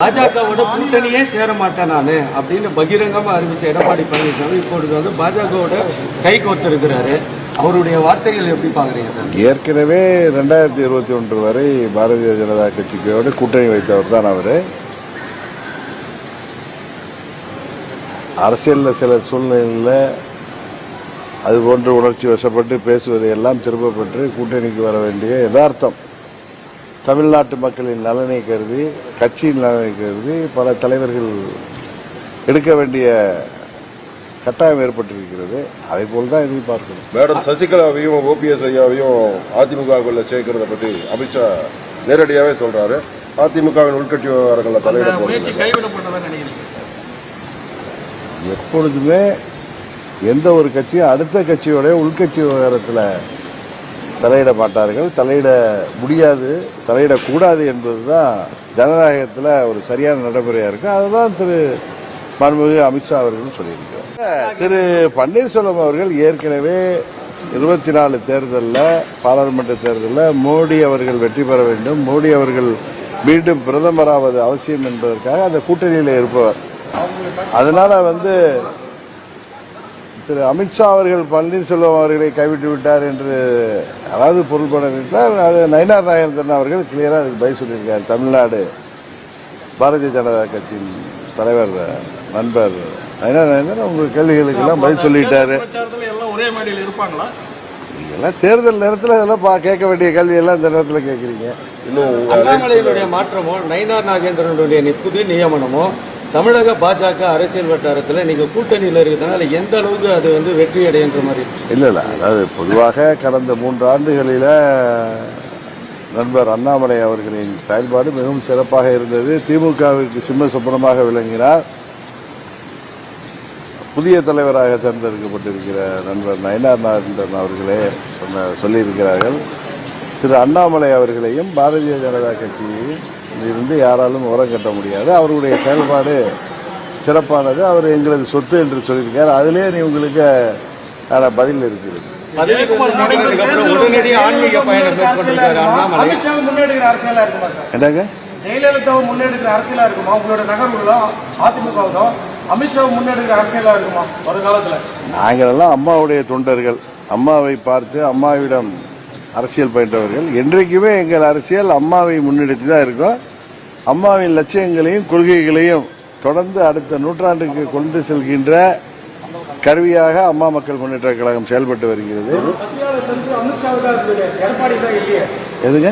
பாஜகவோட கூட்டணியே சேர மாட்டேன் நானு அப்படின்னு பகிரங்கமா அறிவிச்ச எடப்பாடி பழனிசாமி இப்பொழுது வந்து பாஜகவோட கை கோத்திருக்கிறாரு. அவருடைய வார்த்தைகள் எப்படி பாக்குறீங்க சார்? ஏற்கனவே ரெண்டாயிரத்தி இருபத்தி ஒன்று வரை பாரதிய ஜனதா கட்சிக்கோட கூட்டணி வைத்தவர் தான் அவர். அரசியலில் சில சூழ்நிலையில் அது போன்று உணர்ச்சி வசப்பட்டு பேசுவதை எல்லாம் திரும்பப்பட்டு கூட்டணிக்கு வர வேண்டிய யதார்த்தம். தமிழ்நாட்டு மக்களின் நலனை கருதி கட்சியின் நலனை கருதி பல தலைவர்கள் எடுக்க வேண்டிய கட்டாயம் ஏற்பட்டிருக்கிறது. அதை போல் தான் இதை பார்க்கணும். மேடம் சசிகலாவையும் ஓபிஎஸ் ஐயாவையும் அதிமுகவுக்குள்ள சேர்க்கறத பத்தி அமித்ஷா நேரடியாவே சொல்றாரு. அதிமுகவின் உள்கட்சி விவகாரங்கள்ல தலையிட எப்பொழுதுமே எந்த ஒரு கட்சியும் அடுத்த கட்சியோட உள்கட்சி விவகாரத்தில் தலையிட மாட்டார்கள். தலையிட முடியாது தலையிடக்கூடாது என்பதுதான் ஜனநாயகத்தில் ஒரு சரியான நடைமுறையாக இருக்கு. அதுதான் திரு மாண்புமிகு அமித்ஷா அவர்கள் சொல்லியிருக்கிறார். திரு பன்னீர்செல்வம் அவர்கள் ஏற்கனவே இருபத்தி நாலு தேர்தலில் பாராளுமன்ற தேர்தலில் மோடி அவர்கள் வெற்றி பெற வேண்டும். மோடி அவர்கள் மீண்டும் பிரதமராவது அவசியம் என்பதற்காக அந்த கூட்டணியில் இருப்பவர். அதனால வந்து திரு அமித்ஷா அவர்கள் பன்னீர்செல்வம் அவர்களை கைவிட்டு விட்டார் என்று அதாவது பொருள்பட நினைத்தால் அது நயினார் நாகேந்திரன் அவர்கள் கிளியரா அதுக்கு பதில் சொல்லியிருக்கார். தமிழ்நாடு பாரதிய ஜனதா கட்சியின் தலைவர் நண்பர் நயினார் நாகேந்திரன் உங்க கேள்விகளுக்கெல்லாம் பதில் சொல்லிட்டாரு. எல்லாம் ஒரே மேடையில் இருப்பாங்களா? இதெல்லாம் தேர்தல் நேரத்தில் இதெல்லாம் பா- கேட்க வேண்டிய கேள்வி எல்லாம் இந்த நேரத்தில் கேட்குறீங்க. இன்னும் மாற்றமோ நயினார் நாகேந்திரனுடைய புதிய நியமனமோ? தமிழக பாஜக அரசியல் வட்டாரத்தில் நீங்க கூட்டணியில் இருக்கிறதுனால எந்த அளவுக்கு அது வந்து வெற்றி அடைகின்ற மாதிரி இல்ல இல்ல. அதாவது பொதுவாக கடந்த மூன்று ஆண்டுகளில நண்பர் அண்ணாமலை அவர்களின் செயல்பாடு மிகவும் சிறப்பாக இருந்தது. திமுகவிற்கு சிம்ம சொப்பனமாக விளங்கினார். புதிய தலைவராக தேர்ந்தெடுக்கப்பட்டிருக்கிற நண்பர் நயனார் நாகேந்திரன் அவர்களே சொன்ன சொல்லியிருக்கிறார்கள். திரு அண்ணாமலை அவர்களையும் பாரதிய ஜனதா கட்சியையும் இருந்து யாராலும் உரம் கட்ட முடியாது. அவருடைய செயல்பாடு சிறப்பானது. அவர் எங்களது சொத்து என்று சொல்லியிருக்கார். அதிலே நீ உங்களுக்கு பதில் சார்? என்னங்க? ஜெயலலிதாவை முன்னெடுக்கிற அரசியலா இருக்குமா? உங்களோட நகர்வுகளும் அதிமுகவுக்கும் அமித்ஷாவை முன்னெடுக்கிற அரசியலா இருக்குமா? ஒரு காலத்துல நாங்களெல்லாம் அம்மாவுடைய தொண்டர்கள். அம்மாவை பார்த்து அம்மாவிடம் அரசியல் பயின்றவர்கள். என்றைக்குமே எங்கள் அரசியல் அம்மாவை முன்னெடுத்து தான் இருக்கும். அம்மாவின் லட்சியங்களையும் கொள்கைகளையும் தொடர்ந்து அடுத்த நூற்றாண்டுக்கு கொண்டு செல்கின்ற கருவியாக அம்மா மக்கள் முன்னேற்ற கழகம் செயல்பட்டு வருகிறது. எதுங்க?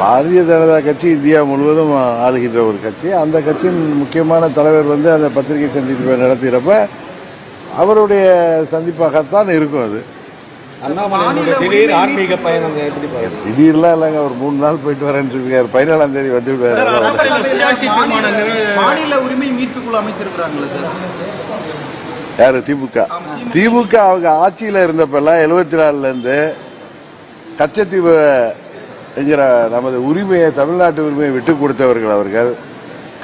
பாரதிய ஜனதா கட்சி இந்தியா முழுவதும் ஆளுகின்ற ஒரு கட்சி. அந்த கட்சியின் முக்கியமான தலைவர் வந்து அந்த பத்திரிகை சந்திப்பை நடத்துகிறப்ப அவருடைய சந்திப்பாகத்தான் இருக்கும் அது. திடீர்லாம் இல்லைங்க ஒரு மூணு நாள் போயிட்டு வரேன்னு சொல்லிருக்காரு பதினேழாம் தேதி வந்து மாநில உரிமை மீட்புக்குழு அமைச்சிருக்கிறாங்களா சார். யாரு திமுக? திமுக அவங்க ஆட்சியில இருந்தப்பெல்லாம் எழுபத்தி நாலுல இருந்து கச்சத்தீவு என்கிற நமது உரிமையை தமிழ்நாட்டு உரிமையை விட்டு கொடுத்தவர்கள் அவர்கள்.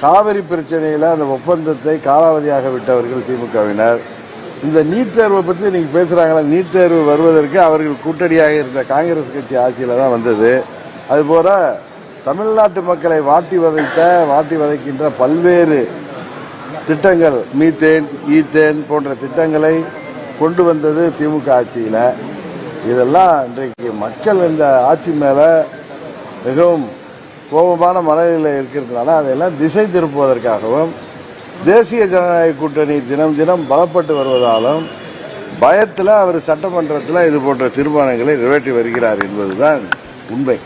காவிரி பிரச்சனையில அந்த ஒப்பந்தத்தை காலாவதியாக விட்டவர்கள் திமுகவினர். இந்த நீட் தேர்வை பற்றி நீங்க பேசுறாங்களா? நீட் தேர்வு வருவதற்கு அவர்கள் கூட்டணியாக இருந்த காங்கிரஸ் கட்சி ஆட்சியில தான் வந்தது. அதுபோல தமிழ்நாட்டு மக்களை வாட்டி வதைத்த வாட்டி வதைக்கின்ற பல்வேறு திட்டங்கள் மீத்தேன் ஈத்தேன் போன்ற திட்டங்களை கொண்டு வந்தது திமுக ஆட்சியில. இதெல்லாம் இன்றைக்கு மக்கள் இந்த ஆட்சி மேல மிகவும் கோபமான மனநிலையில் இருக்கிறதுனால அதையெல்லாம் திசை திருப்புவதற்காகவும் தேசிய ஜனநாயக கூட்டணி தினம் தினம் பலப்பட்டு வருவதாலும் பயத்தில் அவர் சட்டமன்றத்தில் இது போன்ற தீர்மானங்களை நிறைவேற்றி வருகிறார் என்பதுதான் உண்மை.